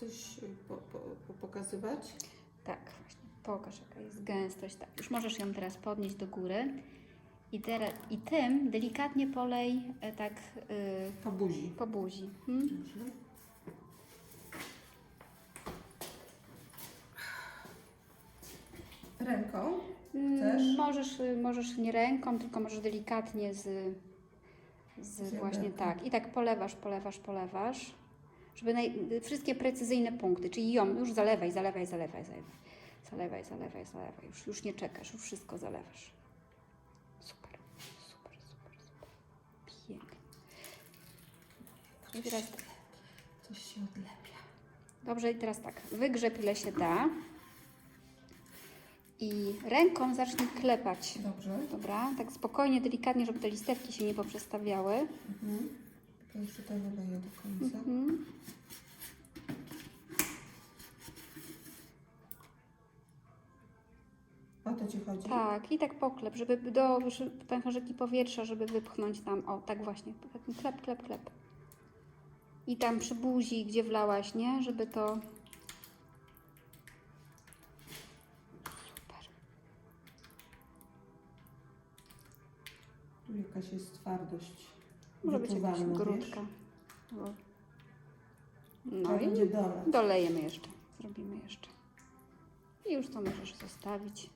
coś y, po, po, po pokazywać? Tak, właśnie. Pokaż, jaka jest gęstość. Tak, już możesz ją teraz podnieść do góry. I, teraz, i tym delikatnie polej e, tak y, Po buzi. po buzi. Hmm? Ręką? Mm, Chcesz? Możesz, y, możesz nie ręką, tylko możesz delikatnie z, z Z właśnie tak. I tak polewasz, polewasz, polewasz. Żeby naj, wszystkie precyzyjne punkty, czyli ją już zalewaj, zalewaj, zalewaj, zalewaj. Zalewaj, zalewaj, zalewaj. Już, już nie czekasz, już wszystko zalewasz. Super, super, super, super. Pięknie. I teraz Coś się odlepia. Dobrze, i teraz tak, wygrzeb ile się da. I ręką zacznij klepać. Dobrze. Dobra, tak spokojnie, delikatnie, żeby te listewki się nie poprzestawiały. Mhm. Jeszcze to wyleję do końca. Mhm. O to Ci chodzi? Tak, i tak poklep, żeby do pęcherzyki powietrza, żeby wypchnąć tam. O, tak właśnie. Klep, klep, klep. I tam przy buzi, gdzie wlałaś, nie? Żeby to... Super. Tu jakaś jest twardość. Może być jakaś grudka. wiesz? O. To No i dolejemy jeszcze. Zrobimy jeszcze. I już to możesz zostawić.